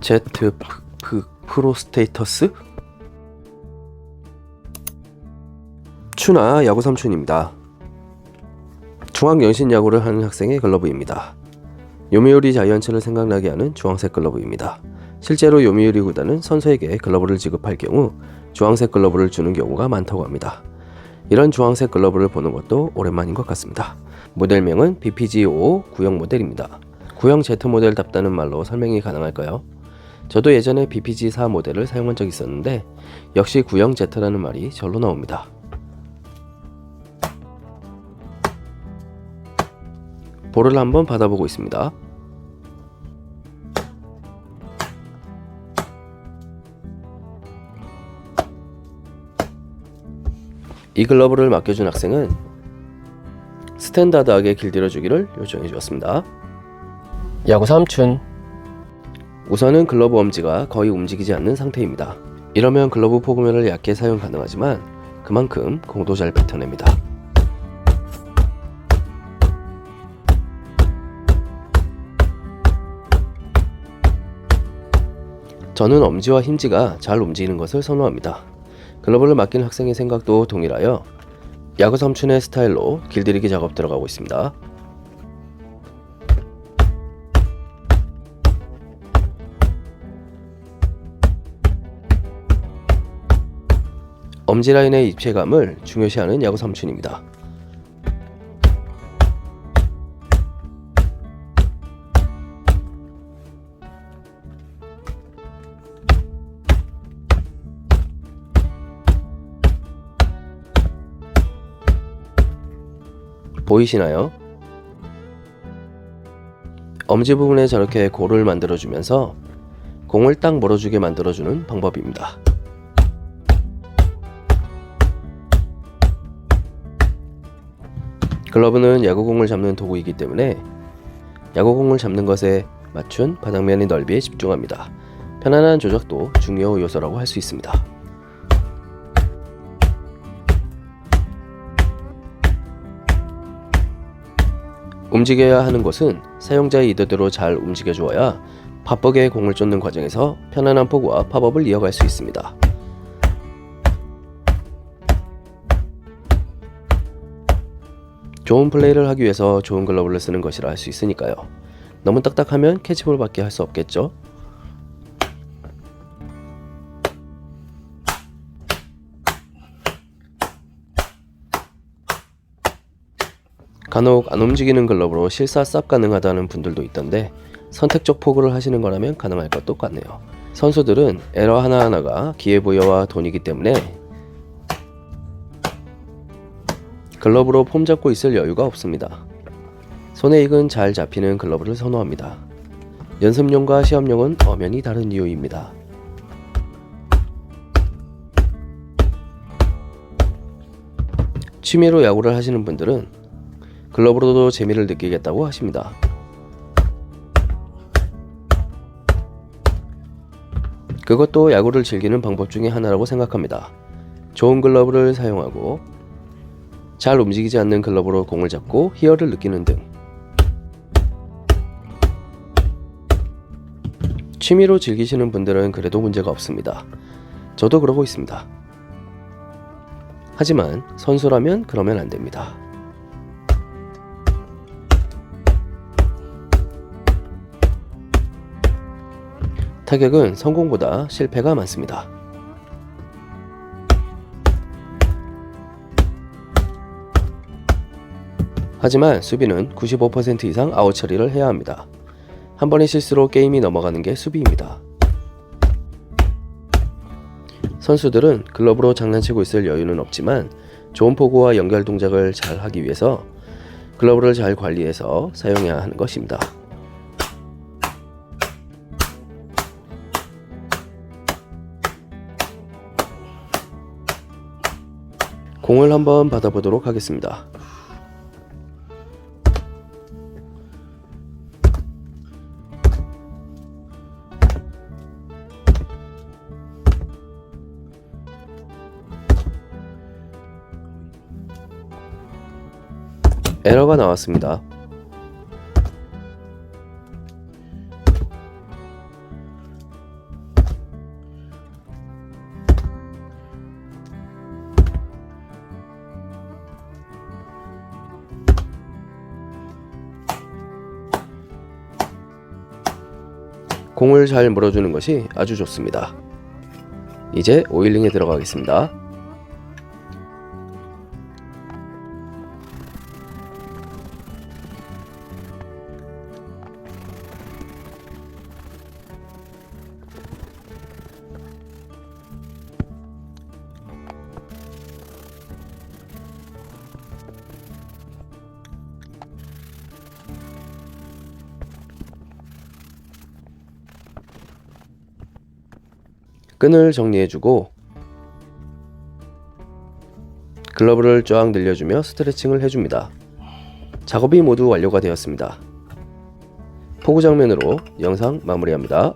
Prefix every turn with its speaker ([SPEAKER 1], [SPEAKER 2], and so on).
[SPEAKER 1] 프, 프, 프로스테이터스? 추나 야구 삼촌입니다. 중앙 연신 야구를 하는 학생의 글러브입니다. 요미우리 자이언츠를 생각나게 하는 주황색 글러브입니다. 실제로 요미우리 구단은 선수에게 글러브를 지급할 경우 주황색 글러브를 주는 경우가 많다고 합니다. 이런 주황색 글러브를 보는 것도 오랜만인 것 같습니다. 모델명은 BPG-5 구형 모델입니다. 구형 Z 모델답다는 말로 설명이 가능할까요? 저도 예전에 BPG-4 모델을 사용한 적이 있었는데 역시 구형 Z라는 말이 절로 나옵니다. 볼을 한번 받아보고 있습니다. 이 글러브를 맡겨준 학생은 스탠다드하게 길들여주기를 요청해 주었습니다.
[SPEAKER 2] 야구 삼촌
[SPEAKER 1] 우선은 글러브 엄지가 거의 움직이지 않는 상태입니다. 이러면 글러브 포그면을 얇게 사용 가능하지만 그만큼 공도 잘 뱉어냅니다. 저는 엄지와 힘지가 잘 움직이는 것을 선호합니다. 글러브를 맡긴 학생의 생각도 동일하여 야구 삼촌의 스타일로 길들이기 작업 들어가고 있습니다. 엄지 라인의 입체감을 중요시하는 야구 삼촌입니다. 보이시나요? 엄지 부분에 저렇게 골을 만들어주면서 공을 딱 멀어주게 만들어주는 방법입니다. 글러브는 야구공을 잡는 도구이기 때문에 야구공을 잡는 것에 맞춘 바닥면의 넓이에 집중합니다. 편안한 조작도 중요 요소라고 할 수 있습니다. 움직여야 하는 곳은 사용자의 의도대로 잘 움직여 주어야 팝업에 공을 쫓는 과정에서 편안한 포구와 팝업을 이어갈 수 있습니다. 좋은 플레이를 하기 위해서 좋은 글러브를 쓰는 것이라 할 수 있으니까요. 너무 딱딱하면 캐치볼밖에 할 수 없겠죠. 간혹 안 움직이는 글러브로 실사 쌉 가능하다는 분들도 있던데 선택적 포구를 하시는 거라면 가능할 것 똑같네요. 선수들은 에러 하나하나가 기회부여와 돈이기 때문에 글러브로 폼 잡고 있을 여유가 없습니다. 손에 익은 잘 잡히는 글러브를 선호합니다. 연습용과 시험용은 엄연히 다른 이유입니다. 취미로 야구를 하시는 분들은 글러브로도 재미를 느끼겠다고 하십니다. 그것도 야구를 즐기는 방법 중에 하나라고 생각합니다. 좋은 글러브를 사용하고 잘 움직이지 않는 글러브로 공을 잡고 히어를 느끼는 등 취미로 즐기시는 분들은 그래도 문제가 없습니다. 저도 그러고 있습니다. 하지만 선수라면 그러면 안 됩니다. 타격은 성공보다 실패가 많습니다. 하지만 수비는 95% 이상 아웃 처리를 해야 합니다. 한 번의 실수로 게임이 넘어가는 게 수비입니다. 선수들은 글러브로 장난치고 있을 여유는 없지만 좋은 포구와 연결 동작을 잘 하기 위해서 글러브를 잘 관리해서 사용해야 하는 것입니다. 공을 한번 받아보도록 하겠습니다. 에러가 나왔습니다. 공을 잘 물어주는 것이 아주 좋습니다. 이제 오일링에 들어가겠습니다. 끈을 정리해주고 글러브를 쫙 늘려주며 스트레칭을 해줍니다. 작업이 모두 완료가 되었습니다. 포구 장면으로 영상 마무리합니다.